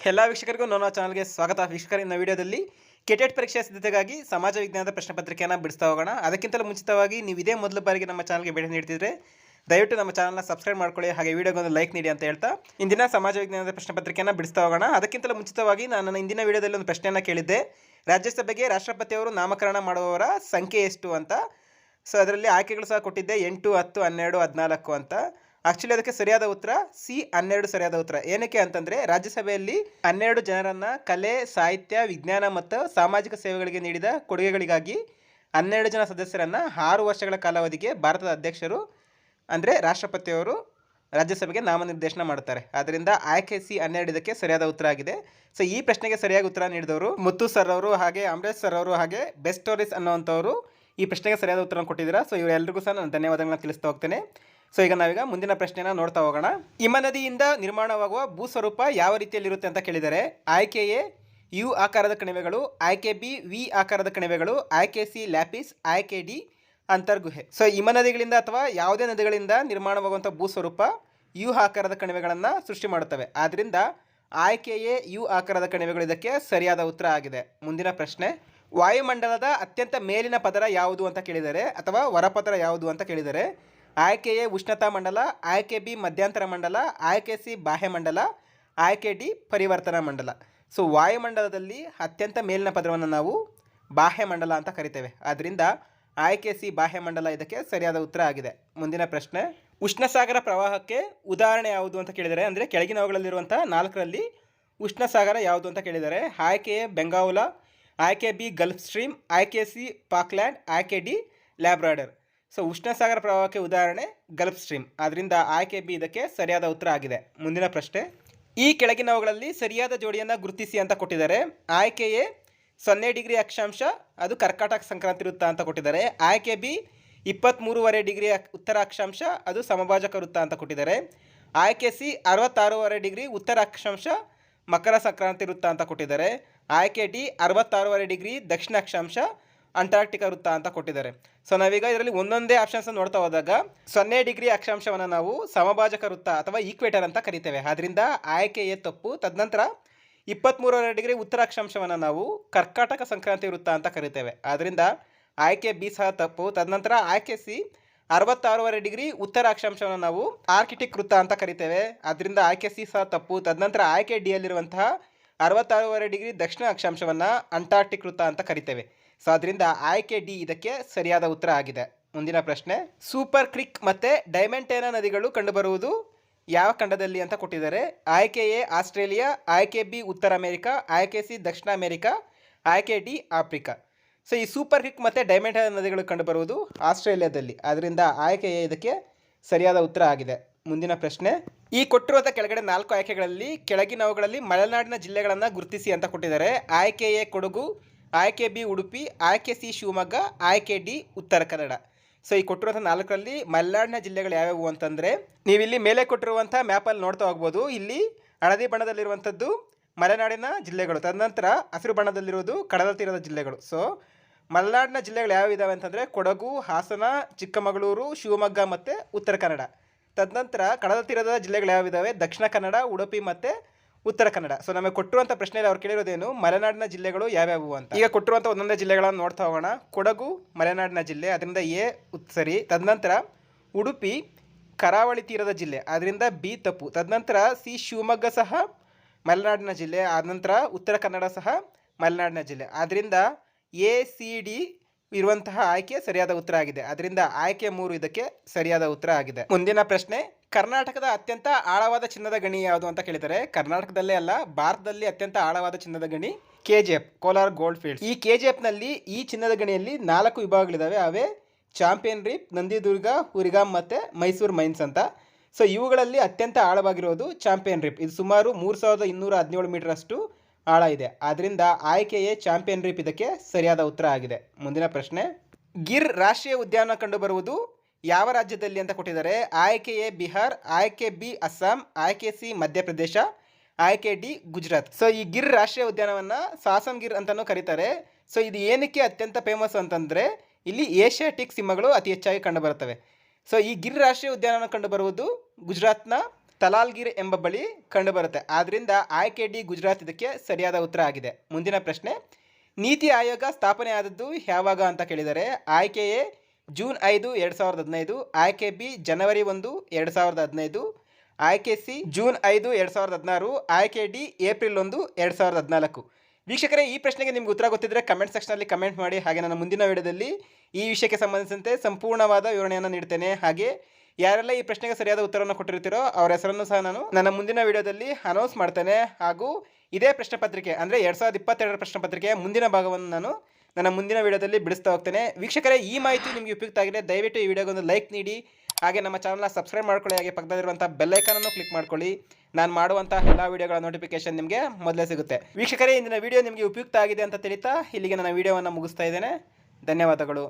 ಎಲ್ಲ ವೀಕ್ಷಕರಿಗೂ ನನ್ನ ಚಾನಲ್ಗೆ ಸ್ವಾಗತ. ವೀಕ್ಷಕರಿನ ವಿಡಿಯೋದಲ್ಲಿ ಕೆಟೆಟ್ ಪರೀಕ್ಷೆ ಸಿದ್ಧತೆಗಾಗಿ ಸಮಾಜ ವಿಜ್ಞಾನದ ಪ್ರಶ್ನೆ ಪತ್ರಿಕೆಯನ್ನು ಬಿಡಿಸ್ತಾ ಹೋಗೋಣ. ಅದಕ್ಕಿಂತಲೂ ಮುಂಚಿತವಾಗಿ ನೀವು ಇದೇ ಮೊದಲ ಬಾರಿಗೆ ನಮ್ಮ ಚಾನಲ್ಗೆ ಭೇಟಿ ನೀಡ್ತಿದ್ರೆ ದಯವಿಟ್ಟು ನಮ್ಮ ಚಾನಲ್ನ ಸಬ್ಸ್ಕ್ರೈಬ್ ಮಾಡ್ಕೊಳ್ಳಿ, ಹಾಗೆ ವೀಡಿಯೋಗೆ ಒಂದು ಲೈಕ್ ನೀಡಿ ಅಂತ ಹೇಳ್ತಾ ಇಂದಿನ ಸಮಾಜ ವಿಜ್ಞಾನದ ಪ್ರಶ್ನೆ ಪತ್ರಿಕೆಯನ್ನು ಬಿಡಿಸ್ತಾ ಹೋಗೋಣ. ಅದಕ್ಕಿಂತಲೂ ಮುಂಚಿತವಾಗಿ ನಾನು ನನ್ನ ಇಂದಿನ ವಿಡಿಯೋದಲ್ಲಿ ಒಂದು ಪ್ರಶ್ನೆಯನ್ನು ಕೇಳಿದ್ದೆ. ರಾಜ್ಯಸಭೆಗೆ ರಾಷ್ಟ್ರಪತಿಯವರು ನಾಮಕರಣ ಮಾಡುವವರ ಸಂಖ್ಯೆ ಎಷ್ಟು ಅಂತ. ಸೊ ಅದರಲ್ಲಿ ಆಯ್ಕೆಗಳು ಸಹ ಕೊಟ್ಟಿದ್ದೆ ಎಂಟು, ಹತ್ತು, ಹನ್ನೆರಡು, ಹದಿನಾಲ್ಕು ಅಂತ. ಆಕ್ಚುಲಿ ಅದಕ್ಕೆ ಸರಿಯಾದ ಉತ್ತರ ಸಿ ಹನ್ನೆರಡು ಸರಿಯಾದ ಉತ್ತರ. ಏನಕ್ಕೆ ಅಂತಂದ್ರೆ, ರಾಜ್ಯಸಭೆಯಲ್ಲಿ ಹನ್ನೆರಡು ಜನರನ್ನು ಕಲೆ, ಸಾಹಿತ್ಯ, ವಿಜ್ಞಾನ ಮತ್ತು ಸಾಮಾಜಿಕ ಸೇವೆಗಳಿಗೆ ನೀಡಿದ ಕೊಡುಗೆಗಳಿಗಾಗಿ ಹನ್ನೆರಡು ಜನ ಸದಸ್ಯರನ್ನು ಆರು ವರ್ಷಗಳ ಕಾಲಾವಧಿಗೆ ಭಾರತದ ಅಧ್ಯಕ್ಷರು, ಅಂದರೆ ರಾಷ್ಟ್ರಪತಿಯವರು ರಾಜ್ಯಸಭೆಗೆ ನಾಮನಿರ್ದೇಶನ ಮಾಡ್ತಾರೆ ಆದ್ದರಿಂದ ಆಯ್ಕೆ ಸಿ ಹನ್ನೆರಡು ಇದಕ್ಕೆ ಸರಿಯಾದ ಉತ್ತರ ಆಗಿದೆ. ಸೊ ಈ ಪ್ರಶ್ನೆಗೆ ಸರಿಯಾಗಿ ಉತ್ತರ ನೀಡಿದವರು ಮುತ್ತು ಸರ್ ಅವರು ಹಾಗೆ ಅಮರೇಶ್ ಸರ್ ಅವರು ಹಾಗೆ ಬೆಸ್ಟ್ ಸ್ಟೋರೀಸ್ ಅನ್ನೋವಂಥವರು ಈ ಪ್ರಶ್ನೆಗೆ ಸರಿಯಾದ ಉತ್ತರ ಕೊಟ್ಟಿದ್ದೀರಾ. ಸೊ ಇವರೆಲ್ಲರಿಗೂ ಸಹ ನಾನು ಧನ್ಯವಾದಗಳನ್ನ ತಿಳಿಸ್ತಾ ಹೋಗ್ತೇನೆ. ಸೊ ಈಗ ನಾವೀಗ ಮುಂದಿನ ಪ್ರಶ್ನೆನ ನೋಡ್ತಾ ಹೋಗೋಣ. ಹಿಮ ನದಿಯಿಂದ ನಿರ್ಮಾಣವಾಗುವ ಭೂಸ್ವರೂಪ ಯಾವ ರೀತಿಯಲ್ಲಿರುತ್ತೆ ಅಂತ ಕೇಳಿದರೆ ಆಯ್ಕೆ ಎ ಯು ಆಕಾರದ ಕಣಿವೆಗಳು, ಆಯ್ಕೆ ಬಿ ವಿ ಆಕಾರದ ಕಣಿವೆಗಳು, ಆಯ್ಕೆ ಸಿ ಲ್ಯಾಪಿಸ್, ಆಯ್ಕೆ ಡಿ ಅಂತರ್ಗುಹೆ. ಸೊ ಹಿಮ ನದಿಗಳಿಂದ ಅಥವಾ ಯಾವುದೇ ನದಿಗಳಿಂದ ನಿರ್ಮಾಣವಾಗುವಂಥ ಭೂಸ್ವರೂಪ ಯು ಆಕಾರದ ಕಣಿವೆಗಳನ್ನು ಸೃಷ್ಟಿ ಮಾಡುತ್ತವೆ. ಆದ್ದರಿಂದ ಆಯ್ಕೆಯೇ ಯು ಆಕಾರದ ಕಣಿವೆಗಳು ಇದಕ್ಕೆ ಸರಿಯಾದ ಉತ್ತರ ಆಗಿದೆ. ಮುಂದಿನ ಪ್ರಶ್ನೆ, ವಾಯುಮಂಡಲದ ಅತ್ಯಂತ ಮೇಲಿನ ಪದರ ಯಾವುದು ಅಂತ ಕೇಳಿದರೆ ಅಥವಾ ಹೊರಪದರ ಯಾವುದು ಅಂತ ಕೇಳಿದರೆ ಆಯ್ಕೆ ಎ ಉಷ್ಣತಾ ಮಂಡಲ, ಆಯ್ಕೆ ಬಿ ಮಧ್ಯಂತರ ಮಂಡಲ, ಆಯ್ಕೆ ಸಿ ಬಾಹ್ಯ ಮಂಡಲ, ಆಯ್ಕೆ ಡಿ ಪರಿವರ್ತನಾ ಮಂಡಲ. ಸೊ ವಾಯುಮಂಡಲದಲ್ಲಿ ಅತ್ಯಂತ ಮೇಲಿನ ಪದರವನ್ನು ನಾವು ಬಾಹ್ಯ ಮಂಡಲ ಅಂತ ಕರಿತೇವೆ. ಆದ್ದರಿಂದ ಆಯ್ಕೆ ಸಿ ಬಾಹ್ಯ ಮಂಡಲ ಇದಕ್ಕೆ ಸರಿಯಾದ ಉತ್ತರ ಆಗಿದೆ. ಮುಂದಿನ ಪ್ರಶ್ನೆ, ಉಷ್ಣಸಾಗರ ಪ್ರವಾಹಕ್ಕೆ ಉದಾಹರಣೆ ಯಾವುದು ಅಂತ ಕೇಳಿದರೆ, ಅಂದರೆ ಕೆಳಗಿನವುಗಳಲ್ಲಿರುವಂಥ ನಾಲ್ಕರಲ್ಲಿ ಉಷ್ಣಸಾಗರ ಯಾವುದು ಅಂತ ಕೇಳಿದರೆ ಆಯ್ಕೆ ಎ ಬೆಂಗಾವುಲ, ಆಯ್ಕೆ ಬಿ ಗಲ್ಫ್ ಸ್ಟ್ರೀಮ್, ಆಯ್ಕೆ ಸಿ ಪಾಕ್ಲ್ಯಾಂಡ್, ಆಯ್ಕೆ ಡಿ ಲ್ಯಾಬ್ರಾಡರ್. ಸೊ ಉಷ್ಣಸಾಗರ ಪ್ರವಾಹಕ್ಕೆ ಉದಾಹರಣೆ ಗಲ್ಫ್ ಸ್ಟ್ರೀಮ್. ಆದ್ದರಿಂದ ಆಯ್ಕೆ ಬಿ ಇದಕ್ಕೆ ಸರಿಯಾದ ಉತ್ತರ ಆಗಿದೆ. ಮುಂದಿನ ಪ್ರಶ್ನೆ. ಈ ಕೆಳಗಿನವುಗಳಲ್ಲಿ ಸರಿಯಾದ ಜೋಡಿಯನ್ನು ಗುರುತಿಸಿ ಅಂತ ಕೊಟ್ಟಿದ್ದಾರೆ. ಆಯ್ಕೆ ಎ ಸೊನ್ನೆ ಡಿಗ್ರಿ ಅಕ್ಷಾಂಶ, ಅದು ಕರ್ಕಾಟಕ ಸಂಕ್ರಾಂತಿ ವೃತ್ತ ಅಂತ ಕೊಟ್ಟಿದ್ದಾರೆ. ಆಯ್ಕೆ ಬಿ ಇಪ್ಪತ್ತ್ಮೂರುವರೆ ಡಿಗ್ರಿ ಉತ್ತರ ಅಕ್ಷಾಂಶ, ಅದು ಸಮಭಾಜಕ ವೃತ್ತ ಅಂತ ಕೊಟ್ಟಿದ್ದಾರೆ. ಆಯ್ಕೆ ಸಿ ಅರವತ್ತಾರೂವರೆ ಡಿಗ್ರಿ ಉತ್ತರ ಅಕ್ಷಾಂಶ, ಮಕರ ಸಂಕ್ರಾಂತಿ ವೃತ್ತ ಅಂತ ಕೊಟ್ಟಿದ್ದಾರೆ. ಆಯ್ಕೆ ಡಿ ಅರವತ್ತಾರೂವರೆ ಡಿಗ್ರಿ ದಕ್ಷಿಣ ಅಕ್ಷಾಂಶ ಅಂಟಾರ್ಕ್ಟಿಕಾ ವೃತ್ತ ಅಂತ ಕೊಟ್ಟಿದ್ದಾರೆ. ಸೊ ನಾವೀಗ ಇದರಲ್ಲಿ ಒಂದೊಂದೇ ಆಪ್ಷನ್ಸ್ ನೋಡ್ತಾ ಹೋದಾಗ ಸೊನ್ನೆ ಡಿಗ್ರಿ ಅಕ್ಷಾಂಶವನ್ನು ನಾವು ಸಮಭಾಜಕ ವೃತ್ತ ಅಥವಾ ಈಕ್ವೇಟರ್ ಅಂತ ಕರಿತೇವೆ. ಆದ್ದರಿಂದ ಆಯ್ಕೆ ಎ ತಪ್ಪು. ತದನಂತರ ಇಪ್ಪತ್ತ್ಮೂರರ ಡಿಗ್ರಿ ಉತ್ತರ ಅಕ್ಷಾಂಶವನ್ನು ನಾವು ಕರ್ಕಾಟಕ ಸಂಕ್ರಾಂತಿ ವೃತ್ತ ಅಂತ ಕರಿತೇವೆ. ಆದ್ದರಿಂದ ಆಯ್ಕೆ ಬಿ ಸಹ ತಪ್ಪು. ತದನಂತರ ಆಯ್ಕೆ ಸಿ ಅರವತ್ತಾರೂವರೆ ಡಿಗ್ರಿ ಉತ್ತರ ಅಕ್ಷಾಂಶವನ್ನು ನಾವು ಆರ್ಕಿಟಿಕ್ ವೃತ್ತ ಅಂತ ಕರಿತೇವೆ. ಅದರಿಂದ ಆಯ್ಕೆ ಸಿ ಸಹ ತಪ್ಪು. ತದನಂತರ ಆಯ್ಕೆ ಡಿಯಲ್ಲಿರುವಂತಹ ಅರವತ್ತಾರೂವರೆ ಡಿಗ್ರಿ ದಕ್ಷಿಣ ಅಕ್ಷಾಂಶವನ್ನು ಅಂಟಾರ್ಟಿಕ್ ವೃತ್ತ ಅಂತ ಕರಿತೇವೆ. ಸೊ ಅದರಿಂದ ಆಯ್ಕೆ ಡಿ ಇದಕ್ಕೆ ಸರಿಯಾದ ಉತ್ತರ ಆಗಿದೆ. ಮುಂದಿನ ಪ್ರಶ್ನೆ, ಸೂಪರ್ ಕ್ರಿಕ್ ಮತ್ತು ಡೈಮೆಂಟೇನಾ ನದಿಗಳು ಕಂಡುಬರುವುದು ಯಾವ ಖಂಡದಲ್ಲಿ ಅಂತ ಕೊಟ್ಟಿದ್ದಾರೆ. ಆಯ್ಕೆ ಎ, ಆಸ್ಟ್ರೇಲಿಯಾ, ಆಯ್ಕೆ ಬಿ, ಉತ್ತರ ಅಮೆರಿಕ, ಆಯ್ಕೆ ಸಿ, ದಕ್ಷಿಣ ಅಮೆರಿಕ, ಆಯ್ಕೆ ಡಿ, ಆಫ್ರಿಕಾ. ಸೊ ಈ ಸೂಪರ್ ಕ್ರಿಕ್ ಮತ್ತು ಡೈಮೆಂಟೇನಾ ನದಿಗಳು ಕಂಡುಬರುವುದು ಆಸ್ಟ್ರೇಲಿಯಾದಲ್ಲಿ. ಅದರಿಂದ ಆಯ್ಕೆ ಎ ಇದಕ್ಕೆ ಸರಿಯಾದ ಉತ್ತರ ಆಗಿದೆ. ಮುಂದಿನ ಪ್ರಶ್ನೆ, ಈ ಕೊಟ್ಟಿರುವಂಥ ಕೆಳಗಡೆ ನಾಲ್ಕು ಆಯ್ಕೆಗಳಲ್ಲಿ ಕೆಳಗಿನವುಗಳಲ್ಲಿ ಮಲೆನಾಡಿನ ಜಿಲ್ಲೆಗಳನ್ನು ಗುರುತಿಸಿ ಅಂತ ಕೊಟ್ಟಿದ್ದಾರೆ. ಆಯ್ಕೆ ಎ, ಕೊಡಗು ಆಯ್ಕೆ ಬಿ ಉಡುಪಿ, ಆಯ್ಕೆ ಸಿ ಶಿವಮೊಗ್ಗ, ಆಯ್ಕೆ ಡಿ ಉತ್ತರ ಕನ್ನಡ. ಸೊ ಈ ಕೊಟ್ಟಿರುವಂಥ ನಾಲ್ಕರಲ್ಲಿ ಮಲೆನಾಡಿನ ಜಿಲ್ಲೆಗಳು ಯಾವ್ಯಾವು ಅಂತಂದರೆ, ನೀವಿಲ್ಲಿ ಮೇಲೆ ಕೊಟ್ಟಿರುವಂಥ ಮ್ಯಾಪಲ್ಲಿ ನೋಡ್ತಾ ಹೋಗ್ಬೋದು. ಇಲ್ಲಿ ಹಳದಿ ಬಣ್ಣದಲ್ಲಿರುವಂಥದ್ದು ಮಲೆನಾಡಿನ ಜಿಲ್ಲೆಗಳು, ತದನಂತರ ಹಸಿರು ಬಣ್ಣದಲ್ಲಿರುವುದು ಕಡಲ ತೀರದ ಜಿಲ್ಲೆಗಳು. ಸೊ ಮಲೆನಾಡಿನ ಜಿಲ್ಲೆಗಳು ಯಾವ ಇದಾವೆ ಅಂತಂದರೆ, ಕೊಡಗು, ಹಾಸನ, ಚಿಕ್ಕಮಗಳೂರು, ಶಿವಮೊಗ್ಗ ಮತ್ತು ಉತ್ತರ ಕನ್ನಡ. ತದನಂತರ ಕಡಲ ತೀರದ ಜಿಲ್ಲೆಗಳು ಯಾವಿದಾವೆ ದಕ್ಷಿಣ ಕನ್ನಡ, ಉಡುಪಿ ಮತ್ತು ಉತ್ತರ ಕನ್ನಡ. ಸೊ ನಮಗೆ ಕೊಟ್ಟಿರುವಂಥ ಪ್ರಶ್ನೆಯಲ್ಲಿ ಅವ್ರು ಕೇಳಿರೋದೇನು? ಮಲೆನಾಡಿನ ಜಿಲ್ಲೆಗಳು ಯಾವ್ಯಾವು ಅಂತ. ಈಗ ಕೊಟ್ಟಿರುವಂಥ ಒಂದೊಂದೇ ಜಿಲ್ಲೆಗಳನ್ನು ನೋಡ್ತಾ ಹೋಗೋಣ. ಕೊಡಗು, ಮಲೆನಾಡಿನ ಜಿಲ್ಲೆ, ಅದರಿಂದ ಎ ಸರಿ, ತದನಂತರ ಉಡುಪಿ, ಕರಾವಳಿ ತೀರದ ಜಿಲ್ಲೆ, ಅದರಿಂದ ಬಿ ತಪ್ಪು. ತದನಂತರ ಸಿ ಶಿವಮೊಗ್ಗ ಸಹ ಮಲೆನಾಡಿನ ಜಿಲ್ಲೆ, ಆದ ನಂತರ ಉತ್ತರ ಕನ್ನಡ ಸಹ ಮಲೆನಾಡಿನ ಜಿಲ್ಲೆ. ಆದ್ದರಿಂದ ಎ, ಸಿ, ಡಿ ಇರುವಂತಹ ಆಯ್ಕೆ ಸರಿಯಾದ ಉತ್ತರ ಆಗಿದೆ. ಅದರಿಂದ ಆಯ್ಕೆ ಮೂರು ಇದಕ್ಕೆ ಸರಿಯಾದ ಉತ್ತರ ಆಗಿದೆ. ಮುಂದಿನ ಪ್ರಶ್ನೆ ಕರ್ನಾಟಕದ ಅತ್ಯಂತ ಆಳವಾದ ಚಿನ್ನದ ಗಣಿ ಯಾವುದು ಅಂತ ಕೇಳಿದರೆ ಕರ್ನಾಟಕದಲ್ಲೇ ಅಲ್ಲ, ಭಾರತದಲ್ಲಿ ಅತ್ಯಂತ ಆಳವಾದ ಚಿನ್ನದ ಗಣಿ K F, Kolar gold field ಈ ಕೆ ಜಿ ಎಫ್ನಲ್ಲಿ ಈ ಚಿನ್ನದ ಗಣಿಯಲ್ಲಿ ನಾಲ್ಕು ವಿಭಾಗಗಳಿದ್ದಾವೆ ಅವೇ ಚಾಂಪಿಯನ್ ರೀಪ್, ನಂದಿದುರ್ಗ ಹುರಿಗಾಮ್ ಮತ್ತು ಮೈಸೂರು ಮೈನ್ಸ್ ಅಂತ. ಸೊ ಇವುಗಳಲ್ಲಿ ಅತ್ಯಂತ ಆಳವಾಗಿರೋದು ಚಾಂಪಿಯನ್ ರಿಪ್. ಇದು ಸುಮಾರು ಮೂರು ಸಾವಿರದ ಇನ್ನೂರ ಹದಿನೇಳು ಮೀಟರ್ ಅಷ್ಟು ಆಳ ಇದೆ. ಆದ್ದರಿಂದ ಆಯ್ಕೆಯೇ ಚಾಂಪಿಯನ್ ರಿಪ್ ಇದಕ್ಕೆ ಸರಿಯಾದ ಉತ್ತರ ಆಗಿದೆ. ಮುಂದಿನ ಪ್ರಶ್ನೆ, ಗಿರ್ ರಾಷ್ಟ್ರೀಯ ಉದ್ಯಾನ ಕಂಡುಬರುವುದು ಯಾವ ರಾಜ್ಯದಲ್ಲಿ ಅಂತ ಕೊಟ್ಟಿದ್ದಾರೆ? ಆಯ್ಕೆ ಎ ಬಿಹಾರ್, ಆಯ್ಕೆ ಬಿ ಅಸ್ಸಾಂ, ಆಯ್ಕೆ ಸಿ ಮಧ್ಯಪ್ರದೇಶ, ಆಯ್ಕೆ ಡಿ ಗುಜರಾತ್. ಸೊ ಈ ಗಿರ್ ರಾಷ್ಟ್ರೀಯ ಉದ್ಯಾನವನ್ನ ಸಾಸನ್ ಗಿರ್ ಅಂತಲೂ ಕರೀತಾರೆ. ಸೊ ಇದು ಏನಕ್ಕೆ ಅತ್ಯಂತ ಫೇಮಸ್ ಅಂತಂದರೆ, ಇಲ್ಲಿ ಏಷ್ಯಾಟಿಕ್ ಸಿಂಹಗಳು ಅತಿ ಹೆಚ್ಚಾಗಿ ಕಂಡುಬರುತ್ತವೆ. ಸೊ ಈ ಗಿರ್ ರಾಷ್ಟ್ರೀಯ ಉದ್ಯಾನವನ್ನು ಕಂಡುಬರುವುದು ಗುಜರಾತ್ನ ತಲಾಲ್ಗಿರ್ ಎಂಬ ಬಳಿ ಕಂಡುಬರುತ್ತೆ. ಆದ್ದರಿಂದ ಆಯ್ಕೆ ಡಿ ಗುಜರಾತ್ ಇದಕ್ಕೆ ಸರಿಯಾದ ಉತ್ತರ ಆಗಿದೆ. ಮುಂದಿನ ಪ್ರಶ್ನೆ, ನೀತಿ ಆಯೋಗ ಸ್ಥಾಪನೆ ಆದದ್ದು ಯಾವಾಗ ಅಂತ ಕೇಳಿದರೆ ಆಯ್ಕೆ ಜೂನ್ ಐದು, ಎರಡು ಸಾವಿರದ ಹದಿನೈದು, ಆಯ್ಕೆ ಬಿ, ಜನವರಿ ಒಂದು, ಎರಡು ಸಾವಿರದ ಹದಿನೈದು, ಆಯ್ಕೆ ಸಿ, ಜೂನ್ ಐದು, ಎರಡು ಸಾವಿರದ ಹದಿನಾರು, ಆಯ್ಕೆ ಡಿ, ಏಪ್ರಿಲ್ ಒಂದು, ಎರಡು ಸಾವಿರದ ಹದಿನಾಲ್ಕು. ವೀಕ್ಷಕರೇ, ಈ ಪ್ರಶ್ನೆಗೆ ನಿಮ್ಗೆ ಉತ್ತರ ಗೊತ್ತಿದ್ದರೆ ಕಮೆಂಟ್ ಸೆಕ್ಷನಲ್ಲಿ ಕಮೆಂಟ್ ಮಾಡಿ, ಹಾಗೆ ನನ್ನ ಮುಂದಿನ ವಿಡಿಯೋದಲ್ಲಿ ಈ ವಿಷಯಕ್ಕೆ ಸಂಬಂಧಿಸಿದಂತೆ ಸಂಪೂರ್ಣವಾದ ವಿವರಣೆಯನ್ನು ನೀಡ್ತೇನೆ. ಹಾಗೆ, ಯಾರೆಲ್ಲ ಈ ಪ್ರಶ್ನೆಗೆ ಸರಿಯಾದ ಉತ್ತರವನ್ನು ಕೊಟ್ಟಿರ್ತೀರೋ, ಅವರ ಹೆಸರನ್ನು ಸಹ ನಾನು ನನ್ನ ಮುಂದಿನ ವಿಡಿಯೋದಲ್ಲಿ ಅನೌನ್ಸ್ ಮಾಡ್ತೇನೆ. ಹಾಗೂ ಇದೇ ಪ್ರಶ್ನೆ ಪತ್ರಿಕೆ, ಅಂದರೆ ಎರಡು ಸಾವಿರದ ಇಪ್ಪತ್ತೆರಡರ ಪ್ರಶ್ನೆ ಪತ್ರಿಕೆಯ ಮುಂದಿನ ಭಾಗವನ್ನು ನಾನು ನನ್ನ ಮುಂದಿನ ವಿಡಿಯೋದಲ್ಲಿ ಬಿಡಿಸ್ತಾ ಹೋಗ್ತೇನೆ. ವೀಕ್ಷಕರೇ, ಈ ಮಾಹಿತಿ ನಿಮಗೆ ಉಪಯುಕ್ತ ಆಗಿದೆ. ದಯವಿಟ್ಟು ಈ ವಿಡಿಯೋಗೆ ಒಂದು ಲೈಕ್ ನೀಡಿ. ಹಾಗೆ ನಮ್ಮ ಚಾನಲ್ನ ಸಬ್ಸ್ಕ್ರೈಬ್ ಮಾಡ್ಕೊಳ್ಳಿ. ಹಾಗೆ ಪಕ್ಕದಲ್ಲಿರುವಂಥ ಬೆಲ್ಲೈಕನನ್ನು ಕ್ಲಿಕ್ ಮಾಡ್ಕೊಳ್ಳಿ. ನಾನು ಮಾಡುವಂಥ ಎಲ್ಲ ವಿಡಿಯೋಗಳ ನೋಟಿಫಿಕೇಶನ್ ನಿಮಗೆ ಮೊದಲೇ ಸಿಗುತ್ತೆ. ವೀಕ್ಷಕರೇ, ಇಂದಿನ ವಿಡಿಯೋ ನಿಮಗೆ ಉಪಯುಕ್ತ ಆಗಿದೆ ಅಂತ ತಿಳಿತಾ ಇಲ್ಲಿಗೆ ನನ್ನ ವಿಡಿಯೋವನ್ನು ಮುಗಿಸ್ತಾ ಇದ್ದೇನೆ. ಧನ್ಯವಾದಗಳು.